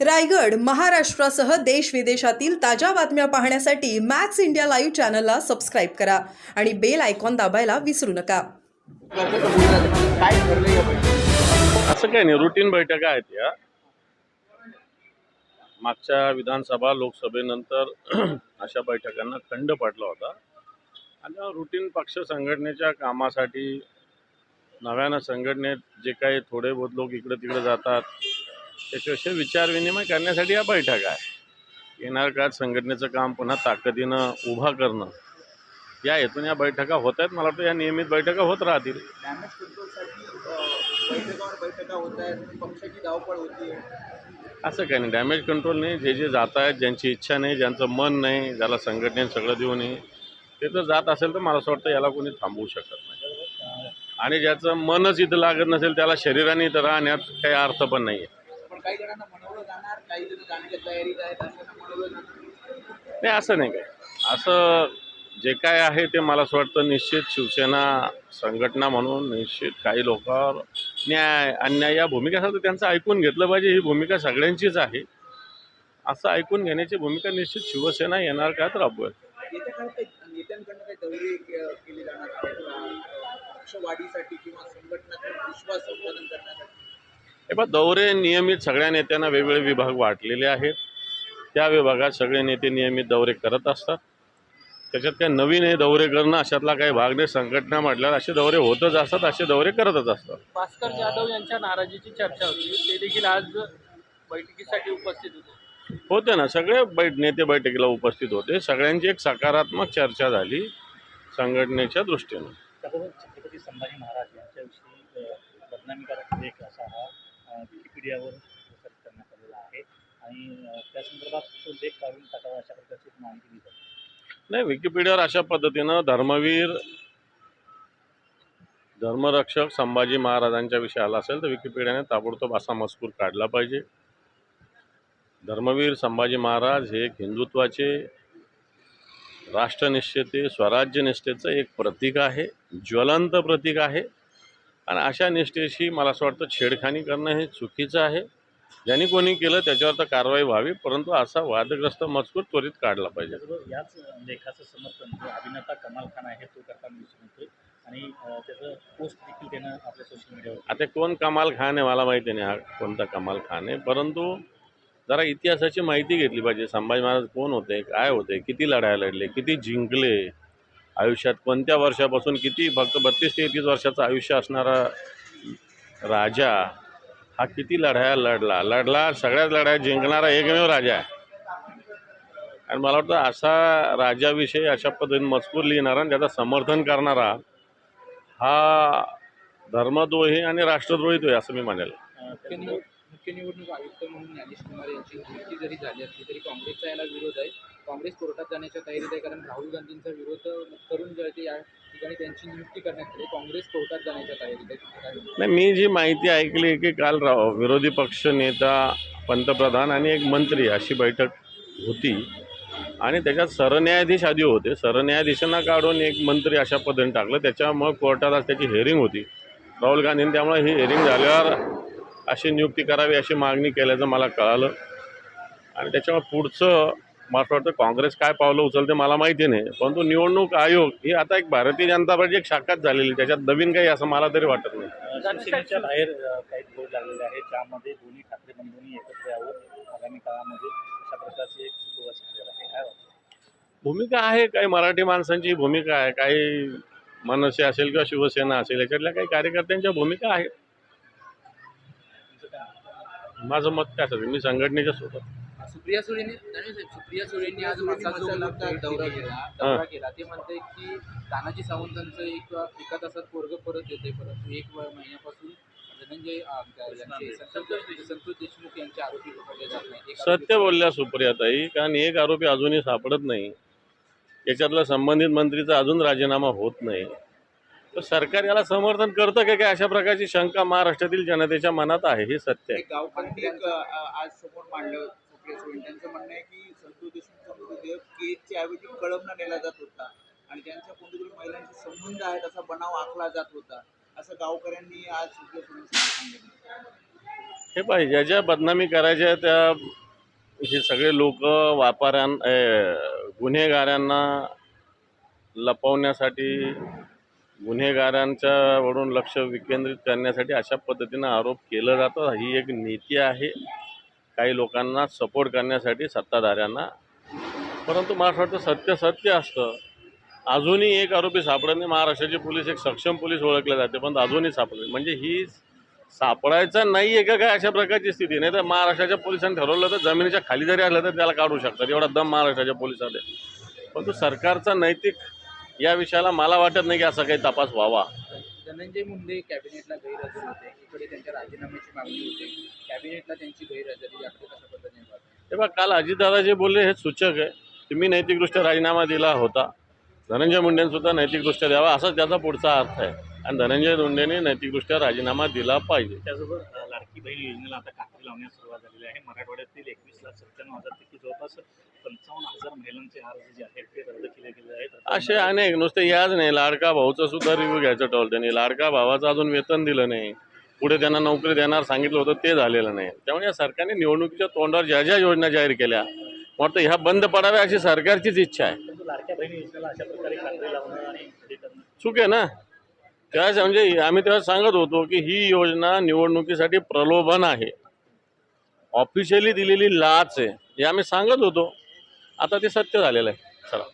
रायगड महाराष्ट्रासह देश विदेशातील ताज्या बातम्या पाहण्यासाठी मॅक्स इंडिया लाईव्ह चॅनलला सबस्क्राईब करा आणि बेल आयकॉन दाबायला विसरू नका. असं काही नाही रुटीन बैठका आहेत या. मागच्या विधानसभा लोकसभेनंतर अशा बैठकांना खंड पडला होता. आणि रुटीन पक्ष संघटनेच्या कामासाठी नव्यानं संघटनेत जे काही थोडे बहुत लोक इकडे तिकडे जातात त्याच्याविषयी विचारविनिमय करण्यासाठी या बैठका आहे. येणाऱ्या काळात संघटनेचं काम पुन्हा ताकदीनं उभा करणं या हेतून या बैठका होत आहेत. मला वाटतं या नियमित बैठका होत राहतील. असं काही नाही. डॅमेज कंट्रोल नाही. जे जे जात आहेत ज्यांची इच्छा नाही ज्यांचं मन नाही ज्याला संघटनेने सगळं देऊ नये ते जर जात असेल तर मला असं वाटतं याला कोणी थांबवू शकत नाही. आणि ज्याचं मनच इथं लागत नसेल त्याला शरीराने इथं राहण्यात काही अर्थ पण नाही आहे काही जणांना मनवलं जाणार काही जण जाण्याच्या तयारीत आहेत अशांना मनवलं जाणार. नाही असं नाही काय असं जे काय आहे ते मला असं वाटतं निश्चित शिवसेना संघटना म्हणून निश्चित काही लोकांवर न्याय अन्याय या भूमिका असेल तर त्यांचं ऐकून घेतलं पाहिजे. ही भूमिका सगळ्यांचीच आहे. असं ऐकून घेण्याची भूमिका निश्चित शिवसेना येणार राबवेल के- केले जाणार आहेत का? अं, पक्षवाढीसाठी किंवा संघटनात्मक विश्वास संपादन करण्यासाठी? हे पहा दौरे नियमित सगळ्या नेत्यांना वेगवेगळे विभाग वाटलेले आहेत. त्या विभागात सगळे नेते नियमित दौरे करत असतात. त्याच्यात काही नवीन हे दौरे करणं अशातला काही भाग नाही. संघटना म्हटल्यावर असे दौरे होतच असतात असे दौरे करतच असतात. भास्कर जाधव यांच्या नाराजीची चर्चा होती. ते देखील आज बैठकीसाठी उपस्थित होते. होते ना सगळे बैठ नेते बैठकीला उपस्थित होते. सगळ्यांची एक सकारात्मक चर्चा झाली संघटनेच्या दृष्टीनं. छत्रपती संभाजी महाराज यांच्याविषयी अ, बदनामीकारक लेख असा हा विकिपीडियावर प्रसारित करण्यात आलेला आहे. आणि त्या संदर्भात तो लेख काढून टाकावा अशा प्रकारची माहिती दिली जाते. नाही विकिपीडियावर अशा पद्धतीनं धर्मवीर धर्मरक्षक संभाजी महाराजांच्या विषयी आला असेल तर विकिपीडियाने ताबडतोब असा मजकूर काढला पाहिजे. धर्मवीर संभाजी महाराज हे एक हिंदुत्वाचे राष्ट्रनिष्ठेचे स्वराज्यनिष्ठेचं एक प्रतीक आहे ज्वलंत प्रतीक आहे. आणि अशा निष्ठेशी मला असं वाटतं छेडखानी करणं हे चुकीचं आहे. ज्यांनी कोणी केलं त्याच्यावर तर कारवाई व्हावी परंतु असा वादग्रस्त मजकूर त्वरित काढला पाहिजे. याच लेखाचं समर्थन जो अभिनेता कमाल खान आहे तो करताना दिसून आणि त्याचं पोस्ट देखील त्यानं आपल्या सोशल मीडियावर आता कोण कमाल खान आहे मला माहिती नाही हा कोणता कमाल खान आहे. परंतु जरा इतिहासाची माहिती घेतली पाहिजे. संभाजी महाराज कोण होते काय होते किती लढाया लढले किती जिंकले आयुष्यात कोणत्या वर्षापासून किती फक्त बत्तीस तेहतीस वर्षाचं आयुष्य असणारा राजा हा किती लढाया लढला? लढला सगळ्याच लढाया जिंकणारा एकमेव राजा आहे. आणि मला वाटतं असा राजाविषयी अशा पद्धतीने मजकूर लिहिणारा आणि त्याचं समर्थन करणारा हा धर्मद्रोही आणि राष्ट्रद्रोहीच आहे असं मी म्हणेल. मुख्य निवडणूक आयुक्त म्हणून ज्ञानेश कुमार यांची नियुक्ती जरी झाली असली तरी काँग्रेसचा याला विरोध आहे. काँग्रेस भारतात जाण्याच्या तयारीत आहे. कारण राहुल गांधींचा विरोध करून जळते या ठिकाणी त्यांची नियुक्ती करण्यात आली काँग्रेस कोर्टात जाण्याच्या तयारीत आहे. नाही मी जी माहिती ऐकली की काल राव विरोधी पक्ष नेता पंतप्रधान आणि एक मंत्री अशी बैठक होती. आणि त्याच्यात सरन्यायाधीश आधी होते. सरन्यायाधीशांना काढून एक मंत्री अशा पद्धतीने टाकलं. त्याच्यामुळं कोर्टात आज त्याची हेअरिंग होती. राहुल गांधींनी त्यामुळे ही हेअरिंग झाल्यावर अशी नियुक्ती करावी अशी मागणी केल्याचं मला कळालं. आणि त्याच्यामुळे पुढचं मला वाटतं काँग्रेस काय पावलं उचलते मला माहिती नाही. परंतु निवडणूक आयोग ही आता एक भारतीय जनता पार्टी एक शाखाच झालेली त्याच्यात नवीन काही असं मला तरी वाटत नाही. शिवसेनेच्या बाहेर काही बोर्ड लागलेले ज्यामध्ये दोन्ही ठाकरे बंधूंनी एकत्र यावं आगामी काळामध्ये अशा प्रकारची एक आहे. काय भूमिका आहे काही मराठी माणसांची भूमिका आहे काही मनसे असेल किंवा शिवसेना असेल याच्यातल्या काही कार्यकर्त्यांच्या भूमिका आहेत. माझं मत काय असेल मी संघटनेच्या सोबत. सुप्रिया सुळेंनी साहेब, सुप्रिया सुळेंनी आज मसाला दौरा केला. दौरा केला. ते म्हणते की तानाजी सावंतांचं एक एका तासात पोरग परत येते परंतु. एक व- महिन्यापासून धनंजय अं, यांचे संतोष संतोष देशमुख यांचे आरोपी पकडले जात नाही एक आरोपी- सत्य बोलल्या सुप्रियाताई कारण एक आरोपी अजूनही सापडत नाही. याच्यातला संबंधित मंत्रीचा अजून राजीनामा होत नाही. तर सरकार याला समर्थन करतं का? काय अशा प्रकारची शंका महाराष्ट्रातील जनतेच्या मनात आहे हे सत्य आहे. एक गावकऱ्यांनी आज समोर मांडलं. केस होईल. त्यांचं म्हणणं आहे की संतोष देशमुखचा मृतदेह केजच्या ऐवजी कळमना नेला जात होता. आणि त्यांच्या कोणत्या महिलांचे संबंध आहेत असा बनाव आखला जात होता. असं गावकऱ्यांनी आज सांगितलं. हे पाहिजे ज्या ज्या बदनामी करायच्या त्या हे सगळे लोक व्यापाऱ्यां गुन्हेगारांना लपवण्यासाठी गुन्हेगारांच्या वडून लक्ष विकेंद्रित करण्यासाठी अशा पद्धतीनं आरोप केलं जातो ही एक नीती आहे. काही लोकांना सपोर्ट करण्यासाठी सत्ताधाऱ्यांना परंतु मला असं वाटतं सत्य सत्य असतं. अजूनही एक आरोपी सापडत नाही. महाराष्ट्राचे पोलीस एक सक्षम पोलीस ओळखले जाते पण अजूनही सापडले म्हणजे ही सापडायचा नाही आहे का काय अशा प्रकारची स्थिती? नाही तर महाराष्ट्राच्या पोलिसांनी ठरवलं तर जमिनीच्या खाली जरी आलं तर त्याला काढू शकतात. एवढा दम महाराष्ट्राच्या पोलिसात आहे. परंतु सरकारचा नैतिक या विषयाला मला वाटत नाही की असा काही तपास व्हावा. धनंजय मुंडे कॅबिनेटला गैरहजर होते. इकडे त्यांच्या राजीनाम्याची मागणी होते. कॅबिनेटला त्यांची गैरहजेरी याकडे कशा पद्धतीने पाहता? हे बघा काल अजितदादा जे बोलले हे सूचक आहे. तुम्ही नैतिकदृष्ट्या राजीनामा दिला होता. धनंजय मुंडेंसुद्धा नैतिकदृष्ट्या द्यावा. असाच त्याचा पुढचा अर्थ आहे. आणि धनंजय मुंडेने नैतिकदृष्ट्या राजीनामा दिला पाहिजे. त्याचबरोबर लाडकी बहीण योजनेला आता कात्री लावण्यास सुरुवात झालेली आहे. मराठवाड्यातील एकवीस लाख सत्त्याण्णव हजारपैकी जवळपास पंचावन्न हजार महिलांचे अर्ज जे आहेत ते रद्द केले गेले आहेत. असे अनेक नुसते याच नाही लाडका भाऊचा सुद्धा रिव्ह्यू घ्यायचं ठरवलं त्यांनी. लाडका भावाचं अजून वेतन दिलं नाही. पुढे त्यांना नोकरी देणार सांगितलं होतं ते झालेलं नाही. त्यामुळे या सरकारने निवडणुकीच्या तोंडावर ज्या ज्या योजना जाहीर केल्या वाटतं ह्या बंद पडाव्या अशी सरकारचीच इच्छा आहे. चूक आहे ना? त्याच म्हणजे आम्ही तेव्हा सांगत होतो की ही योजना निवडणुकीसाठी प्रलोभन आहे. ऑफिशियली दिलेली लाच आहे. हे आम्ही सांगत होतो. आता ते सत्य झालेलं आहे. चला.